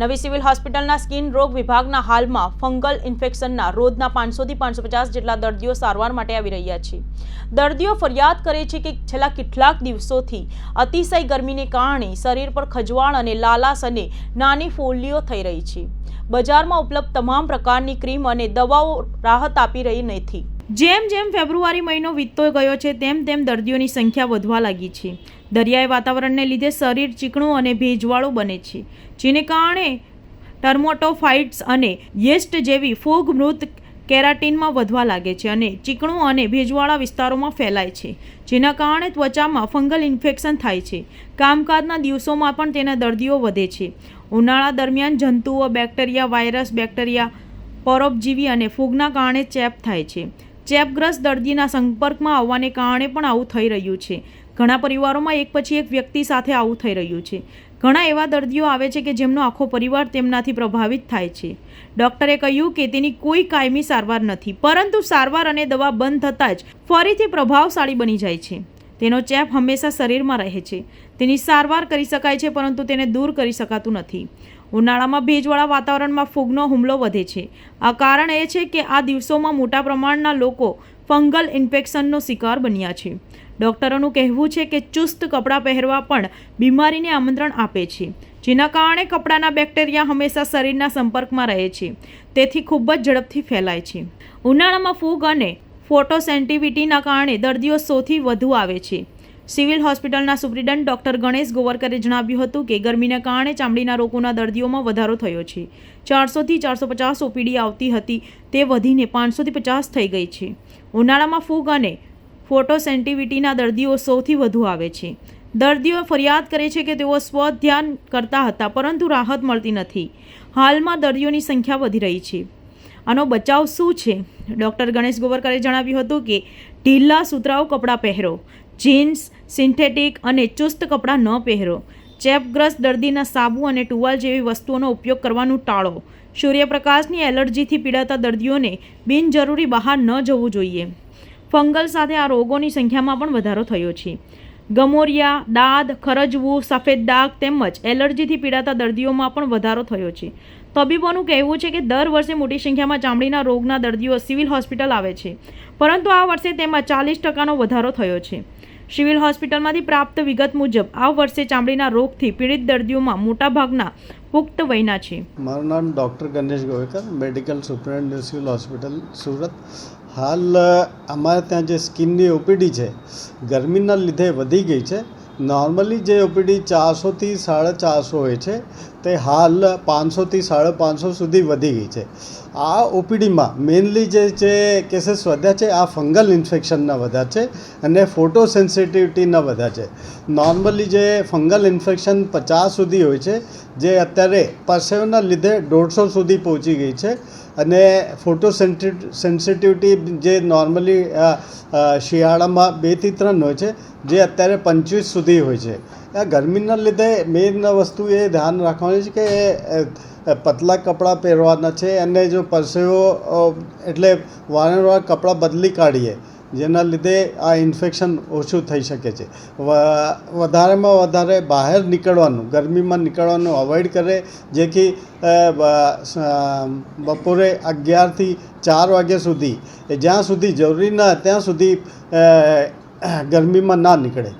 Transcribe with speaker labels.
Speaker 1: નવી સિવિલ હોસ્પિટલના સ્કિન રોગ વિભાગના હાલમાં ફંગલ ઇન્ફેક્શનના રોજના પાંચસોથી પાંચસો પચાસ જેટલા દર્દીઓ સારવાર માટે આવી રહ્યા છે. દર્દીઓ ફરિયાદ કરે છે કે છેલ્લા કેટલાક દિવસોથી અતિશય ગરમીને કારણે શરીર પર ખજવાળ અને લાલાશ અને નાની ફોલ્લીઓ થઈ રહી છે. બજારમાં ઉપલબ્ધ તમામ પ્રકારની ક્રીમ અને દવાઓ રાહત આપી રહી નથી. જેમ જેમ ફેબ્રુઆરી મહિનો વીતતો ગયો છે, તેમ તેમ દર્દીઓની સંખ્યા વધવા લાગી છે. દરિયાઈ વાતાવરણને લીધે શરીર ચીકણું અને ભેજવાળું બને છે, જેને કારણે ટર્મોટોફાઇટ્સ અને યેસ્ટ જેવી ફૂગ મૃત કેરાટીનમાં વધવા લાગે છે અને ચીકણું અને ભેજવાળા વિસ્તારોમાં ફેલાય છે, જેના કારણે ત્વચામાં ફંગલ ઇન્ફેક્શન થાય છે. કામકાજના દિવસોમાં પણ તેના દર્દીઓ વધે છે. ઉનાળા દરમિયાન જંતુઓ, બેક્ટેરિયા, વાયરસ, બેક્ટેરિયા, પરોપજીવી અને ફૂગના કારણે ચેપ થાય છે. ચેપગ્રસ્ત દર્દીના સંપર્કમાં આવવાને કારણે પણ આવું થઈ રહ્યું છે. ઘણા પરિવારોમાં એક પછી એક વ્યક્તિ સાથે આવું થઈ રહ્યું છે. ઘણા એવા દર્દીઓ આવે છે કે જેમનો આખો પરિવાર તેમનાથી પ્રભાવિત થાય છે. ડૉક્ટરે કહ્યું કે તેની કોઈ કાયમી સારવાર નથી, પરંતુ સારવાર અને દવા બંધ થતાં જ ફરીથી પ્રભાવશાળી બની જાય છે. તેનો ચેપ હંમેશા શરીરમાં રહે છે. તેની સારવાર કરી શકાય છે, પરંતુ તેને દૂર કરી શકાતું નથી. ઉનાળામાં ભેજવાળા વાતાવરણમાં ફૂગનો હુમલો વધે છે. આ કારણ એ છે કે આ દિવસોમાં મોટા પ્રમાણના લોકો ફંગલ ઇન્ફેક્શનનો શિકાર બન્યા છે. ડૉક્ટરોનું કહેવું છે કે ચુસ્ત કપડાં પહેરવા પણ બીમારીને આમંત્રણ આપે છે, જેના કારણે કપડાના બેક્ટેરિયા હંમેશા શરીરના સંપર્કમાં રહે છે. તેથી ખૂબ જ ઝડપથી ફેલાય છે. ઉનાળામાં ફૂગ અને ફોટોસેન્ટિવિટીના કારણે દર્દીઓ સૌથી વધુ આવે છે. સિવિલ હોસ્પિટલના સુપ્રિન્ટેન્ડન્ટ ડોક્ટર ગણેશ ગોવરકરે જણાવ્યું હતું કે ગરમીના કારણે ચામડીના રોગોના દર્દીઓમાં વધારો થયો છે. ચારસોથી ચારસો પચાસ ઓપીડી આવતી હતી, તે વધીને પાંચસોથી પચાસ થઈ ગઈ છે. ઉનાળામાં ફૂગ અને ફોટોસેન્ટિવિટીના દર્દીઓ સૌથી વધુ આવે છે. દર્દીઓ ફરિયાદ કરે છે કે તેઓ સ્વ ધ્યાન કરતા હતા, પરંતુ રાહત મળતી નથી. હાલમાં દર્દીઓની સંખ્યા વધી રહી છે. આનો બચાવ શું છે? ડૉક્ટર ગણેશ ગોવરકરે જણાવ્યું હતું કે, ઢીલા સુતરાઉ કપડાં પહેરો, જીન્સ, સિન્થેટિક અને ચુસ્ત કપડાં ન પહેરો, ચેપગ્રસ્ત દર્દીના સાબુ અને ટુવાલ જેવી વસ્તુઓનો ઉપયોગ કરવાનું ટાળો. સૂર્યપ્રકાશની એલર્જીથી પીડાતા દર્દીઓને બિનજરૂરી બહાર ન જવું જોઈએ. ફંગલ સાથે આ રોગોની સંખ્યામાં પણ વધારો થયો છે. ગમોરિયા, દાદ, ખરજવું, સફેદ દાગ તેમજ એલર્જીથી પીડાતા દર્દીઓમાં પણ વધારો થયો છે. તબીબોનું કહેવું છે કે દર વર્ષે મોટી સંખ્યામાં ચામડીના રોગના દર્દીઓ સિવિલ હોસ્પિટલ આવે છે. પરંતુ આ વર્ષે તેમાં ચાલીસ ટકાનો વધારો થયો છે. સિવિલ હોસ્પિટલમાંથી પ્રાપ્ત વિગત મુજબ, આ વર્ષે ચામડીના રોગથી પીડિત દર્દીઓમાં મોટાભાગના પુખ્ત વયના છે.
Speaker 2: મારું નામ doctor Ganesh Govekar medical superintendent civil hospital, Surat. હાલ, અમારે ત્યાં જે સ્કિનની ઓપીડી છે, ગરમીના લીધે વધી ગઈ છે. નોર્મલી જે ઓપીડી ચારસોથી સાડા ચારસો હોય છે તે હાલ પાંચસોથી સાડા પાંચસો સુધી વધી ગઈ છે. આ ઓપીડીમાં મેઇનલી જે છે કેસીસ વધ્યા છે, આ ફંગલ ઇન્ફેક્શનના વધ્યા છે અને ફોટો સેન્સિટિવિટીના વધ્યા છે. નોર્મલી જે ફંગલ ઇન્ફેક્શન પચાસ સુધી હોય છે, જે અત્યારે પરસેવના લીધે દોઢસો સુધી પહોંચી ગઈ છે અને ફોટો સેન્સિટિવિટી જે નોર્મલી શિયાળામાં બેથી ત્રણ હોય છે, જે અત્યારે પંચવીસ સુધી હોય છે. આ ગરમીના લીધે મેઇન વસ્તુ એ ધ્યાન રાખવાની છે કે પતલા કપડાં પહેરવાના છે અને જો પરસેવો એટલે વારંવાર કપડાં બદલી કાઢીએ, જેના લીધે આ ઇન્ફેક્શન ઓછું થઈ શકે છે. વધારેમાં વધારે બહાર નીકળવાનું, ગરમીમાં નીકળવાનું અવોઇડ કરે, જેથી બપોરે અગિયારથી ચાર વાગ્યા સુધી જ્યાં સુધી જરૂરી ના, ત્યાં સુધી ગરમીમાં ના નીકળે.